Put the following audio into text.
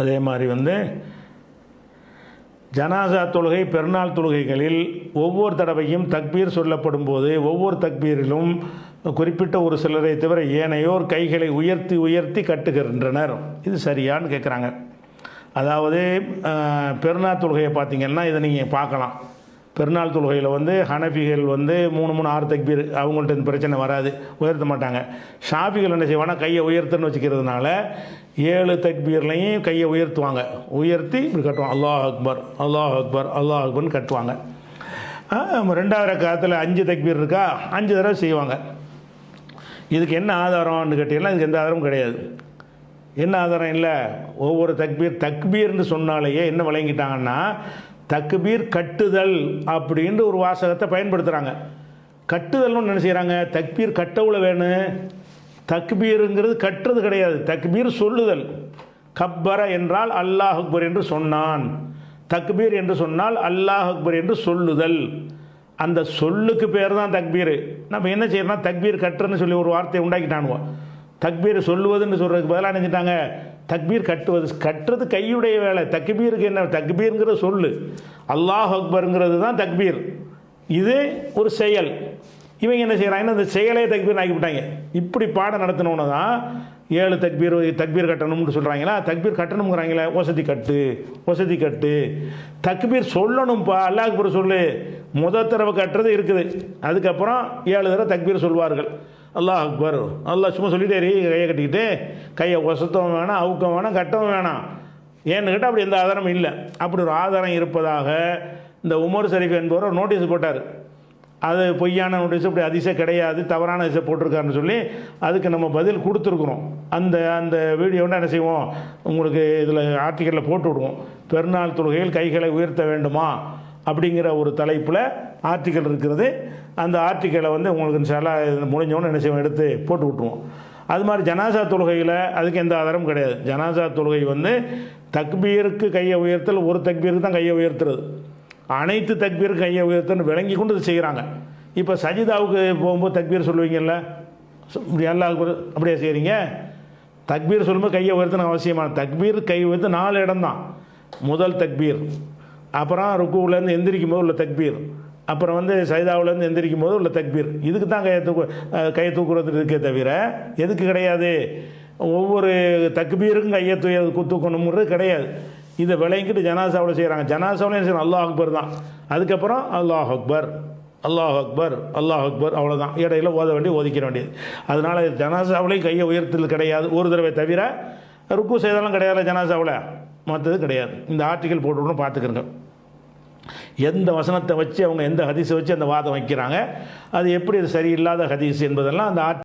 அதே மாதிரி வந்து ஜனாசா தொழுகை பெருநாள் தொழுகைகளில் ஒவ்வொரு தடவையும் தக்பீர் சொல்லப்படும் போது ஒவ்வொரு தக்பீரிலும் குறிப்பிட்ட ஒரு சிலரை தவிர ஏனையோர் கைகளை உயர்த்தி உயர்த்தி கட்டுகின்றனர். இது சரியான்னு கேட்குறாங்க அதாவது பெருநாள் தொழுகையை பார்த்தீங்கன்னா இதை நீங்கள் பார்க்கலாம். பெருநாள் தொழுகையில் வந்து ஹனஃபிகள் வந்து மூணு மூணு ஆறு தக்பீர் அவங்கள்ட்ட இந்த பிரச்சனை வராது. உயர்த்த மாட்டாங்க. ஷாஃபிகள் என்ன செய்வாங்கன்னா கையை உயர்த்துன்னு வச்சுக்கிறதுனால ஏழு தக்பீர்லையும் கையை உயர்த்துவாங்க. உயர்த்தி இப்படி கட்டுவாங்க. அல்லாஹ் அக்பர் அல்லாஹ் அக்பர் அல்லாஹ் அக்பர்னு கட்டுவாங்க. ரெண்டாவது காலத்தில் அஞ்சு தக்பீர் இருக்கா? அஞ்சு தடவை செய்வாங்க. இதுக்கு என்ன ஆதாரம்னு கேட்டீங்கன்னா இதுக்கு எந்த ஆதாரமும் கிடையாது. என்ன ஆதாரம் இல்லை? ஒவ்வொரு தக்பீர் தக்பீர்னு சொன்னாலேயே என்ன விளங்கிட்டாங்கன்னா தக்பீர் கட்டுதல் அப்படின்ற ஒரு வாசகத்தை பயன்படுத்துகிறாங்க கட்டுதல்னு என்ன செய்கிறாங்க தக்பீர் கட்டவுல வேணும் தக்பீருங்கிறது கட்டுறது கிடையாது. தக்பீர் சொல்லுதல். கப்பர என்றால் அல்லாஹ் அக்பர் என்று சொன்னான். தக்பீர் என்று சொன்னால் அல்லாஹ் அக்பர் என்று சொல்லுதல். அந்த சொல்லுக்கு பேர் தான் தக்பீர். நம்ம என்ன செய்யறோம்னா தக்பீர் கட்டுறன்னு சொல்லி ஒரு வார்த்தையை உண்டாக்கிட்டானுவோம் தக்பீர் சொல்லுவதுன்னு சொல்கிறதுக்கு பதிலாக நினைச்சிட்டாங்க தக்பீர் கட்டுவது கட்டுறது கையுடைய வேலை. தக்பீருக்கு என்ன தக்பீருங்கிற சொல்லு. அல்லாஹ் அக்பருங்கிறது தான் தக்பீர். இது ஒரு செயல். இவங்க என்ன செய்கிறாங்கன்னா அந்த செயலே தக்பீர் ஆக்கிவிட்டாங்க இப்படி பாடம் நடத்தினோன்னு தான் ஏழு தக்பீர் தக்பீர் கட்டணும்னு சொல்கிறாங்களா தக்பீர் கட்டணுங்கிறாங்களே வசதி கட்டு வசதி கட்டு. தக்பீர் சொல்லணும்ப்பா அல்லாஹ் அக்பர் சொல்லு. முத தடவை கட்டுறது இருக்குது. அதுக்கப்புறம் ஏழு தடவை தக்பீர் சொல்வார்கள். அல்லாஹ் அக்பர். அல்லா சும்மா சொல்லிட்டே இரு, கையை கட்டிக்கிட்டு. கையை ஒசத்தவும் வேணாம் அவுக்கவும் வேணாம் கட்டவும் வேணாம். ஏன்னு கேட்டால் அப்படி எந்த ஆதாரமும் இல்லை. அப்படி ஒரு ஆதாரம் இருப்பதாக இந்த உமர் ஷரீஃப் என்பவர் ஒரு நோட்டீஸ் போட்டார். அது பொய்யான நோட்டீஸ் இப்படி அதிசயம் கிடையாது தவறான அதிசயம் போட்டிருக்காருன்னு சொல்லி அதுக்கு நம்ம பதில் கொடுத்துருக்குறோம். அந்த அந்த வீடியோன்னா என்ன செய்வோம்? உங்களுக்கு இதில் ஆர்டிக்கலில் போட்டு விடுவோம். பெருநாள் தொழுகையில் கைகளை உயர்த்த வேண்டுமா? அப்படிங்கிற ஒரு தலைப்பில் ஆர்டிக்கல் இருக்கிறது அந்த ஆர்டிக்கலை வந்து உங்களுக்கு சில முடிஞ்சவொன்னு என்ன செய்வோம்? எடுத்து போட்டு விட்ருவோம் அது மாதிரி ஜனாசா தொழுகையில் அதுக்கு எந்த ஆதாரமும் கிடையாது. ஜனாசா தொழுகை வந்து தக்பீருக்கு கையை உயர்த்தல் ஒரு தக்பீருக்கு தான் கையை உயர்த்துறது. அனைத்து தக்பீருக்கு கையை உயர்த்தன்னு விளங்கி கொண்டு இது செய்கிறாங்க இப்போ சஜிதாவுக்கு போகும்போது தக்பீர் சொல்லுவீங்கல்ல? எல்லா இப்படி அப்படியே செய்கிறீங்க தக்பீர் சொல்லும்போது கையை உயர்த்தணும் அவசியமான தக்பீர் கை உயர்த்து நாலு இடம்தான் முதல் தக்பீர். அப்புறம் ருக்குவிலேருந்து எந்திரிக்கும் போது உள்ள தக்பீர். அப்புறம் வந்து சைதாவுலேருந்து எந்திரிக்கும் போது உள்ள தக்பீர். இதுக்கு தான் கையை தூக்கு கையை தூக்குறது இருக்கே தவிர எதுக்கு கிடையாது. ஒவ்வொரு தக்பீருக்கும் கையை தூய தூக்கணுங்கிறது கிடையாது. இதை விளங்கிட்டு ஜனாசாவில் செய்கிறாங்க ஜனாசாவில் என்ன செய்யணும் அல்லாஹ் அக்பர் தான். அதுக்கப்புறம் அல்லாஹ் அக்பர் அல்லாஹ் அக்பர் அல்லாஹ் அக்பர் அவ்வளோதான் இடையில ஓத வேண்டிய ஒதுக்கிற வேண்டியது. அதனால் ஜனாசாவிலையும் கையை உயர்த்தல் கிடையாது. ஒரு தடவை தவிர ருக்கு செய்தாலும் கிடையாது ஜனாசாவில். மற்றது கிடையாது. இந்த ஆர்டிக்கல் போட்டுக்கணும் பார்த்துக்கிறேங்க எந்த வசனத்தை வச்சு அவங்க எந்த ஹதீஸை வச்சு அந்த வாதம் வைக்கிறாங்க? அது எப்படி அது சரியில்லாத ஹதீஸ் என்பதெல்லாம் அந்த ஆர்ட்